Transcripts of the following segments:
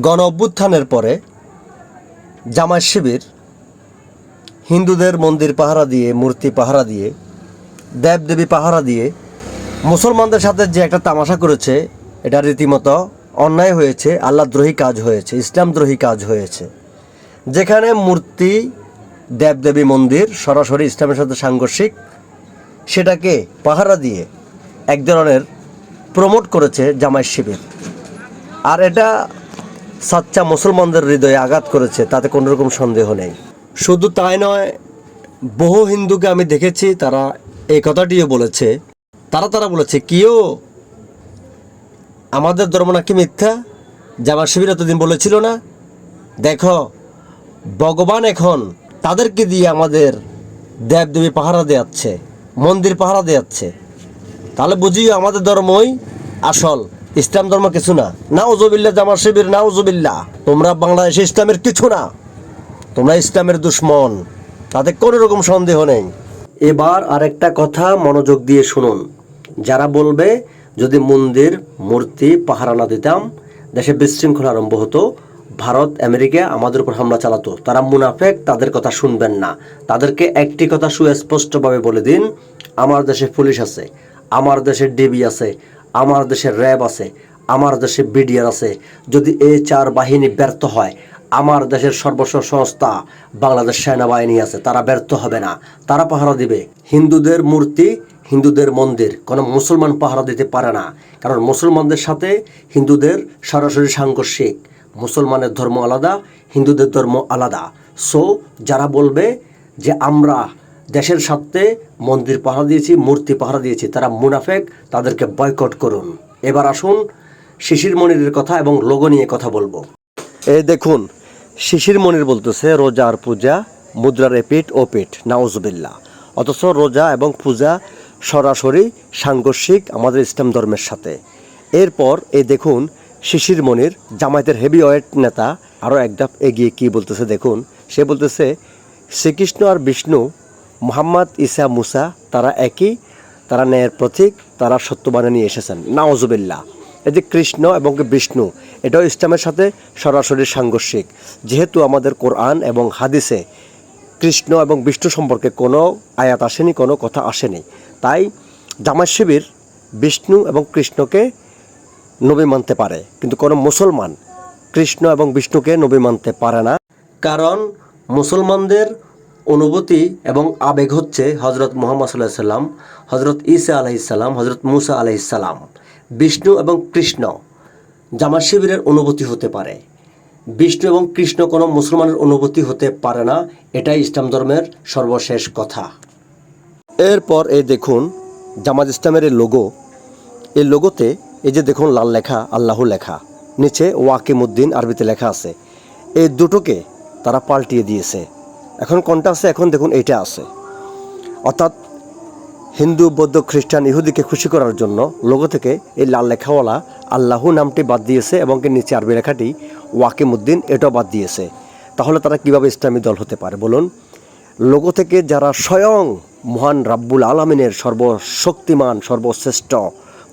গণ অভ্যুত্থানের পরে জামাত শিবির হিন্দুদের মন্দির পাহারা দিয়ে, মূর্তি পাহারা দিয়ে, দেবদেবী পাহারা দিয়ে মুসলমানদের সাথে যে একটা তামাশা করেছে, এটা রীতিমতো অন্যায় হয়েছে, আল্লাহদ্রোহী কাজ হয়েছে, ইসলামদ্রোহী কাজ হয়েছে। যেখানে মূর্তি, দেবদেবী মন্দির, সরাসরি ইসলামের সাথে সাংঘর্ষিক, সেটাকে পাহারা দিয়ে এক ধরনের প্রমোট করেছে জামাই শিবির। আর এটা সাচ্চা মুসলমানদের হৃদয়ে আঘাত করেছে, তাতে কোনো রকম সন্দেহ নেই। শুধু তাই নয়, বহু হিন্দুকে আমি দেখেছি, তারা এই কথাটিও বলেছে। তারা তারা বলেছে কিও আমাদের ধর্ম নাকি মিথ্যা? জামা শিবির এতদিন বলেছিল না? দেখো, ভগবান এখন তাদেরকে দিয়ে আমাদের দেবদেবী পাহারা দেয়াচ্ছে, মন্দির পাহারা দেয়াচ্ছে। তাহলে বুঝিও আমাদের ধর্মই আসল। ইসলাম ধর্ম কিছু না। না উজবিল্লা জামা শিবির না উজবিল্লা তোমরা বাংলাদেশে ইসলামের কিছু না। তোমরা ইসলামের দুশ্মন। তাতে কোনো রকম সন্দেহ নেই। এবার আরেকটা কথা মনোযোগ দিয়ে শুনুন। যারা বলবে, যদি মন্দির, মূর্তি, পাহারা না দিতাম, দেশে বিশৃঙ্খলা আরম্ভ হতো, ভারত, আমেরিকা আমাদের উপর হামলা চালাতো। তারা মুনাফেক, তাদের কথা শুনবেন না। তাদেরকে একটি কথা সুস্পষ্টভাবে বলে দিন, আমার দেশে পুলিশ আছে, আমার দেশে ডিবি আছে আমার দেশে র্যাব আছে, আমার দেশে বিডিআর আছে। যদি এই চার বাহিনী ব্যর্থ হয়, আমার দেশের সর্বস্ব সংস্থা বাংলাদেশ সেনাবাহিনী আছে, তারা ব্যর্থ হবে না। তারা পাহারা দিবে। হিন্দুদের মূর্তি, হিন্দুদের মন্দির, কোনো মুসলমান পাহারা দিতে পারে না। কারণ মুসলমানদের সাথে হিন্দুদের সরাসরি সাংঘর্ষিক। মুসলমানের ধর্ম আলাদা, হিন্দুদের ধর্ম আলাদা। সো যারা বলবে যে আমরা দেশের স্বার্থে মন্দির পাহারা দিয়েছি, মূর্তি পাহারা দিয়েছি। তারা মুনাফেক, তাদেরকে বয়কট করুন। এবার আসুন শিশির মনিরের কথা এবং লোগো নিয়ে কথা বলব। এ দেখুন, শিশির মনির বলতেছে, রোজা আর পূজা, মুদ্রার এপিট ও পিঠ নাউজবিল্লা অথচ রোজা এবং পূজা সরাসরি সাংঘর্ষিক আমাদের ইসলাম ধর্মের সাথে। এরপর এই দেখুন, শিশির মনির জামায়াতের হেভি ওয়েট নেতা আরও এক ধাপ এগিয়ে কি বলতেছে দেখুন। সে বলতেছে, শ্রীকৃষ্ণ আর বিষ্ণু মোহাম্মদ ঈসা মুসা, তারা একই, তারা ন্যায়ের প্রতীক, তারা সত্যবানে নিয়ে এসেছেন। নাওজবিল্লা এই যে কৃষ্ণ এবং বিষ্ণু, এটাও ইসলামের সাথে সরাসরি সাংঘর্ষিক। যেহেতু আমাদের কোরআন এবং হাদিসে কৃষ্ণ এবং বিষ্ণু সম্পর্কে কোনো আয়াত আসেনি, কোনো কথা আসেনি। তাই জামাত শিবির বিষ্ণু এবং কৃষ্ণকে নবী মানতে পারে, কিন্তু কোনো মুসলমান কৃষ্ণ এবং বিষ্ণুকে নবী মানতে পারে না। কারণ মুসলমানদের অনুভূতি এবং আবেগ হচ্ছে হজরত মোহাম্মদ সাল্লাহ সাল্লাম হজরত ঈসা আলাইসাল্লাম হজরত মুসা আলাইসাল্লাম বিষ্ণু এবং কৃষ্ণ জামাত শিবিরের অনুভূতি হতে পারে। বিষ্ণু এবং কৃষ্ণ কোনো মুসলমানের অনুভূতি হতে পারে না, এটাই ইসলাম ধর্মের সর্বশেষ কথা। এরপর এই দেখুন জামাত ইসলামের এই লোগো এই লোগোতে এই যে দেখুন লাল লেখা, আল্লাহ লেখা, নিচে ওয়াকিমুদ্দিন আরবিতে লেখা আছে। এই দুটোকে তারা পাল্টিয়ে দিয়েছে। এখন কোনটা আছে? এখন দেখুন এইটা আছে। অর্থাৎ হিন্দু, বৌদ্ধ, খ্রিস্টান, ইহুদিকে খুশি করার জন্য লোগো থেকে এই লাল লেখাওয়ালা আল্লাহু নামটি বাদ দিয়েছে এবং কি নিচে আরবি লেখাটি ওয়াকিমুদ্দিন এটাও বাদ দিয়েছে। তাহলে তারা কীভাবে ইসলামী দল হতে পারে? বলুন। লোগো থেকে যারা স্বয়ং মহান রাব্বুল আলমিনের সর্বশক্তিমান, সর্বশ্রেষ্ঠ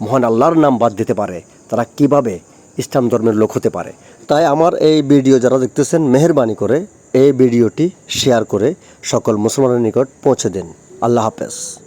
মহান আল্লাহর নাম বাদ দিতে পারে, তারা কীভাবে ইসলাম ধর্মের লোক হতে পারে? তাই আমার এই ভিডিও যারা দেখতেছেন, মেহরবানি করে এই ভিডিওটি শেয়ার করে সকল মুসলমানের নিকট পৌঁছে দিন। আল্লাহ হাফেজ।